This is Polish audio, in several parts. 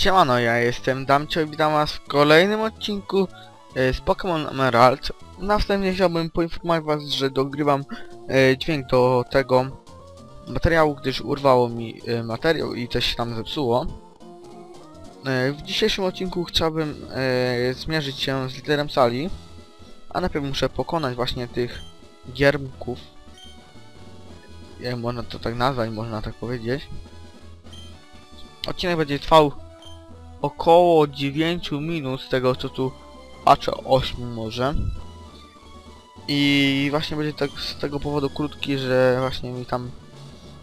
Siemano, ja jestem Damcio i witam was w kolejnym odcinku e, z Pokémon Emerald. Na wstępie chciałbym poinformować was, że dogrywam e, dźwięk do tego materiału, gdyż urwało mi e, materiał i coś się tam zepsuło. E, w dzisiejszym odcinku chciałbym e, zmierzyć się z liderem sali, a najpierw muszę pokonać właśnie tych giermków. Można to tak nazwać, można tak powiedzieć. Odcinek będzie trwał około 9 minut z tego co tu patrzę 8 może. I właśnie będzie tak z tego powodu krótki, że właśnie mi tam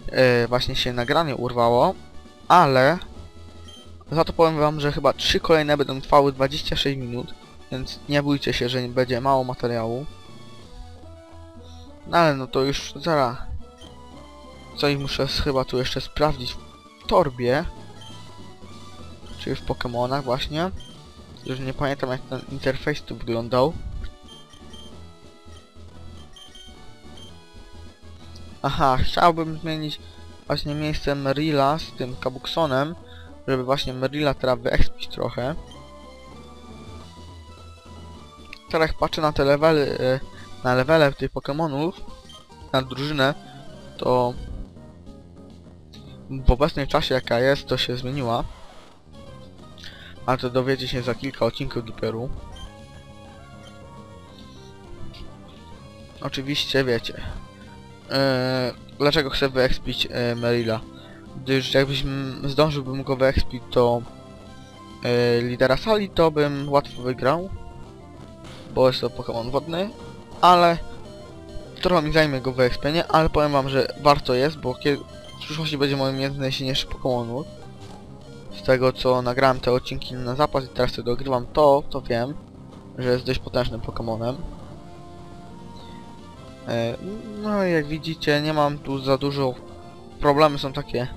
e, właśnie się nagranie urwało. Ale za to powiem wam, że chyba 3 kolejne będą trwały 26 minut więc nie bójcie się, że będzie mało materiału. No ale no to już zaraz coś muszę chyba tu jeszcze sprawdzić w torbie czyli w Pokémonach właśnie. Już nie pamiętam jak ten interfejs tu wyglądał. Aha, chciałbym zmienić właśnie miejsce Merila z tym Kabuksonem, żeby właśnie Merila teraz wyekspić trochę. Teraz patrzę na te levely, e, na levele tych Pokémonów, na drużynę, to w obecnym czasie jaka jest, to się zmieniła. Ale to dowiecie się za kilka odcinków dopiero. Oczywiście wiecie. Eee, dlaczego chcę wyekspić e, Merila? Gdyż jakbyśmy zdążyłbym go wyekspić to e, lidera sali, to bym łatwo wygrał. Bo jest to Pokémon wodny, ale trochę mi zajmie go wyekspienie, ale powiem wam, że warto jest, bo kiedy w przyszłości będzie moim jednym z najsilniejszych Pokémonów z tego co nagrałem te odcinki na zapas i teraz sobie dogrywam to, to wiem, że jest dość potężnym Pokemonem. E, no i jak widzicie nie mam tu za dużo, problemy są takie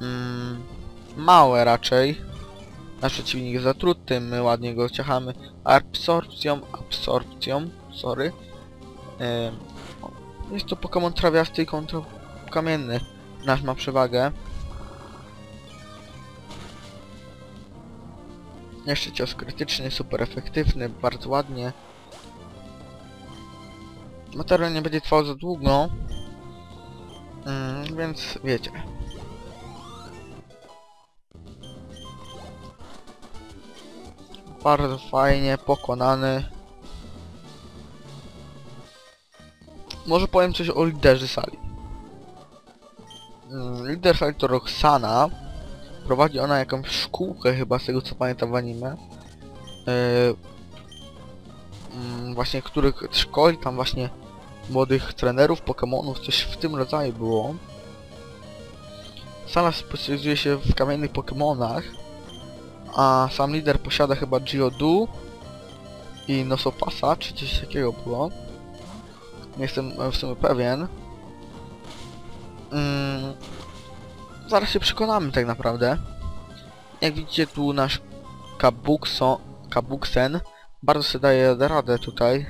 mm, małe raczej. Nasz przeciwnik jest zatruty, my ładnie go ciachamy absorpcją, absorpcją, sorry. E, jest to Pokémon trawiasty i kamienny. Nasz ma przewagę. Jeszcze cios krytyczny, super efektywny, bardzo ładnie. Materiał nie będzie trwał za długo. Mm, więc wiecie. Bardzo fajnie, pokonany. Może powiem coś o liderze sali. Mm, lider sali to Roxana. Prowadzi ona jakąś szkółkę chyba z tego co pamiętam w anime. Yy, właśnie których szkoli tam właśnie młodych trenerów Pokémonów, coś w tym rodzaju było. Sala specjalizuje się w kamiennych Pokémonach, a sam lider posiada chyba Geodu i Nosopasa, czy coś takiego było. Nie jestem w sumie pewien. Yy, zaraz się przekonamy tak naprawdę. Jak widzicie tu nasz Kabukso, Kabuksen bardzo sobie daje radę tutaj.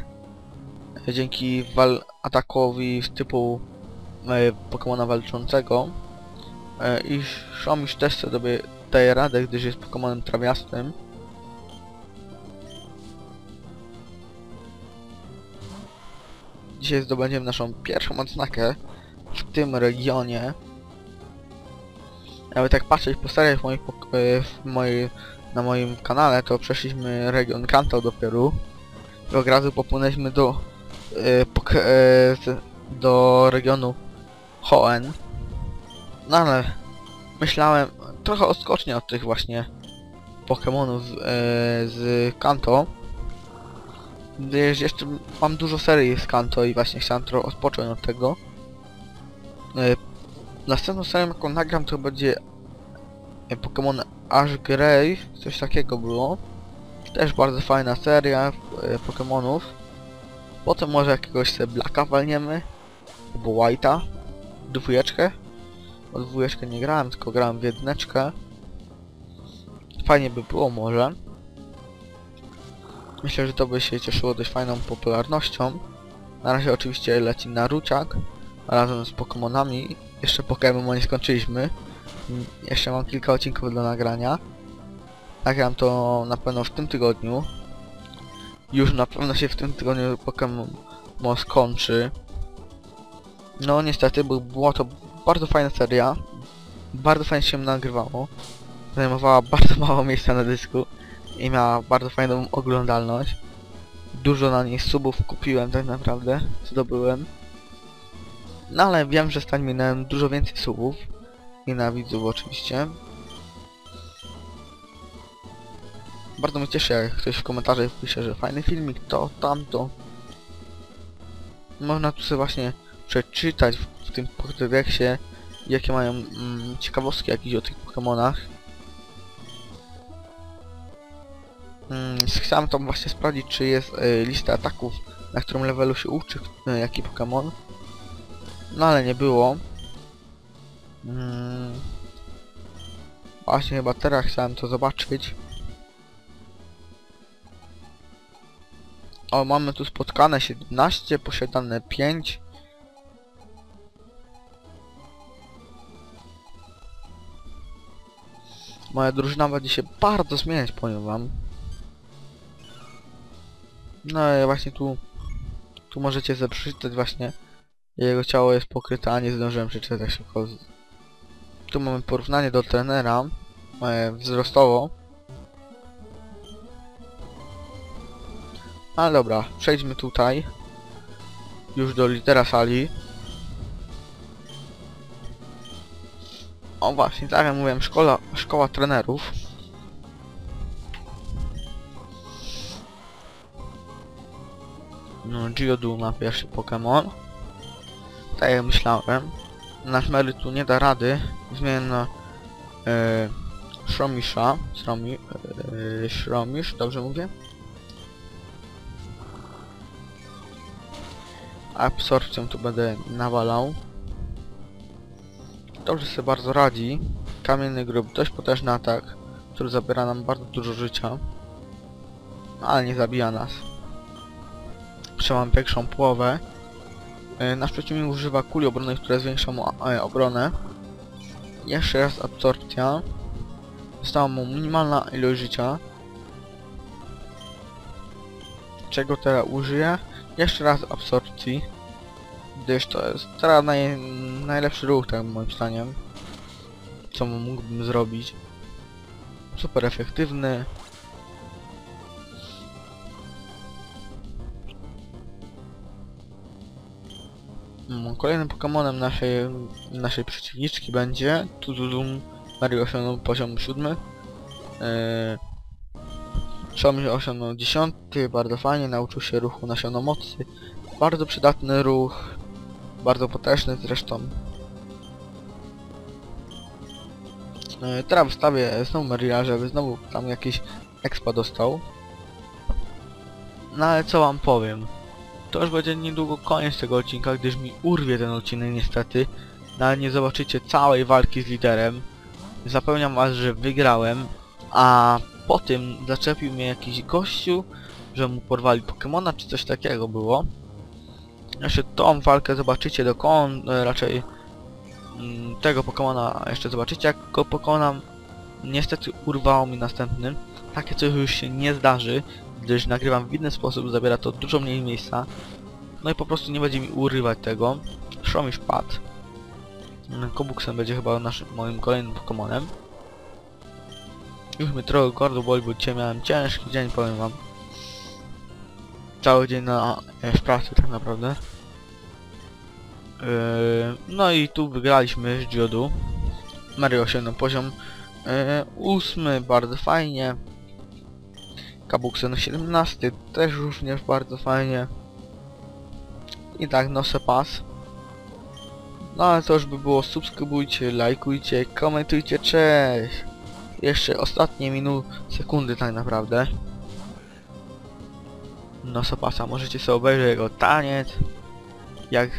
Dzięki wal atakowi typu e, Pokemona walczącego. E, I Szomisz też sobie daje radę, gdyż jest Pokemonem trawiastym. Dzisiaj zdobędziemy naszą pierwszą odznakę w tym regionie. Jakby tak patrzeć po w moich, e, w mojej, na moim kanale, to przeszliśmy region Kanto dopiero. I od razu popłynęliśmy do, e, e, do regionu Hoenn. No ale myślałem trochę odskocznie od tych właśnie Pokémonów z, z Kanto. Gdyż jeszcze mam dużo serii z Kanto i właśnie chciałem trochę odpocząć od tego. Następną serią jaką nagram to będzie Pokémon Ash Grey, coś takiego było. Też bardzo fajna seria e, Pokémonów. Potem może jakiegoś sobie Blacka walniemy. Albo White'a. Dwójeczkę. O dwójeczkę nie grałem, tylko grałem w jedyneczkę. Fajnie by było może. Myślę, że to by się cieszyło dość fajną popularnością. Na razie oczywiście leci Naruciak razem z Pokémonami. Jeszcze Pokémon nie skończyliśmy. Jeszcze mam kilka odcinków do nagrania. Nagram to na pewno w tym tygodniu. Już na pewno się w tym tygodniu Pokémon skończy. No niestety, bo była to bardzo fajna seria. Bardzo fajnie się nagrywało. Zajmowała bardzo mało miejsca na dysku. I miała bardzo fajną oglądalność. Dużo na niej subów kupiłem tak naprawdę. Zdobyłem. No ale wiem, że stań minąłem dużo więcej subów. I na widzów oczywiście. Bardzo mnie cieszy, jak ktoś w komentarzach pisze, że fajny filmik, to, tamto. Można tu sobie właśnie przeczytać w, w tym Pokédexie, jakie mają mm, ciekawostki jakieś o tych Pokémonach. Mm, chciałem tam właśnie sprawdzić, czy jest y, lista ataków, na którym levelu się uczy y, jaki Pokémon. No ale nie było. Mm. Właśnie chyba teraz chciałem to zobaczyć. O, mamy tu spotkane 17, posiadane 5. Moja drużyna będzie się bardzo zmieniać, powiem wam. No i właśnie tu... Tu możecie sobie przeczytać właśnie jego ciało jest pokryte, a nie zdążyłem przeczytać szybko. Tu mamy porównanie do trenera e, wzrostowo. Ale dobra, przejdźmy tutaj. Już do litera sali. O właśnie, tak jak mówiłem, szkoła, szkoła trenerów. No, Geodude ma pierwszy Pokémon. Tak jak myślałem. Nasz Mary tu nie da rady. Zmienię na e, Shromisha. Shromi, e, Shromish, dobrze mówię? Absorpcją tu będę nawalał. Dobrze sobie bardzo radzi. Kamienny grób, dość potężny atak, który zabiera nam bardzo dużo życia. Ale nie zabija nas. Trzymam większą połowę. E, Nasz przeciwnik używa kuli obronnej, która zwiększa mu e, obronę. Jeszcze raz absorpcja. Została mu minimalna ilość życia. Czego teraz użyję? Jeszcze raz absorpcji. Gdyż to jest teraz naj, najlepszy ruch, tak moim zdaniem. Co mógłbym zrobić. Super efektywny. Kolejnym Pokemonem naszej, naszej przeciwniczki będzie Tuzuzum Mario osiągnął poziom 7 yy, Xiaomi osiągnął 10 bardzo fajnie, nauczył się ruchu nasionomocy bardzo przydatny ruch bardzo potężny zresztą. Yy, teraz wstawię znowu Maria, żeby znowu tam jakiś expa dostał. No ale co wam powiem to już będzie niedługo koniec tego odcinka, gdyż mi urwie ten odcinek niestety. No ale nie zobaczycie całej walki z liderem. Zapewniam was, że wygrałem, a po tym zaczepił mnie jakiś gościu, że mu porwali Pokemona, czy coś takiego było. Jeszcze tą walkę zobaczycie do kon, e, raczej mm, tego Pokemona jeszcze zobaczycie, jak go pokonam. Niestety urwało mi następny. Takie coś już się nie zdarzy, gdyż nagrywam w inny sposób, zabiera to dużo mniej miejsca. No i po prostu nie będzie mi urywać tego. Shromish padł. Mm, Kobuksem będzie chyba naszym, moim kolejnym Pokemonem. Już mnie trochę gordo boli, bo dzisiaj miałem ciężki dzień, powiem wam. Cały dzień na, e, w pracy tak naprawdę. Yy, no i tu wygraliśmy z Geodu. Mario osiągnął poziom yy, ósmy, bardzo fajnie. Kabuksy na 17 też również bardzo fajnie. I tak nosę pas. No ale to już by było, subskrybujcie, lajkujcie, komentujcie, cześć! Jeszcze ostatnie minuty, sekundy tak naprawdę. Nosopasa, możecie sobie obejrzeć jego taniec. Jak,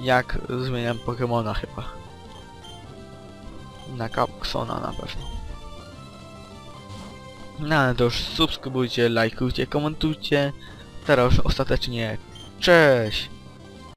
jak zmieniam Pokemona chyba. Na Capxona na pewno. No ale to już subskrybujcie, lajkujcie, komentujcie. Teraz już ostatecznie. Cześć!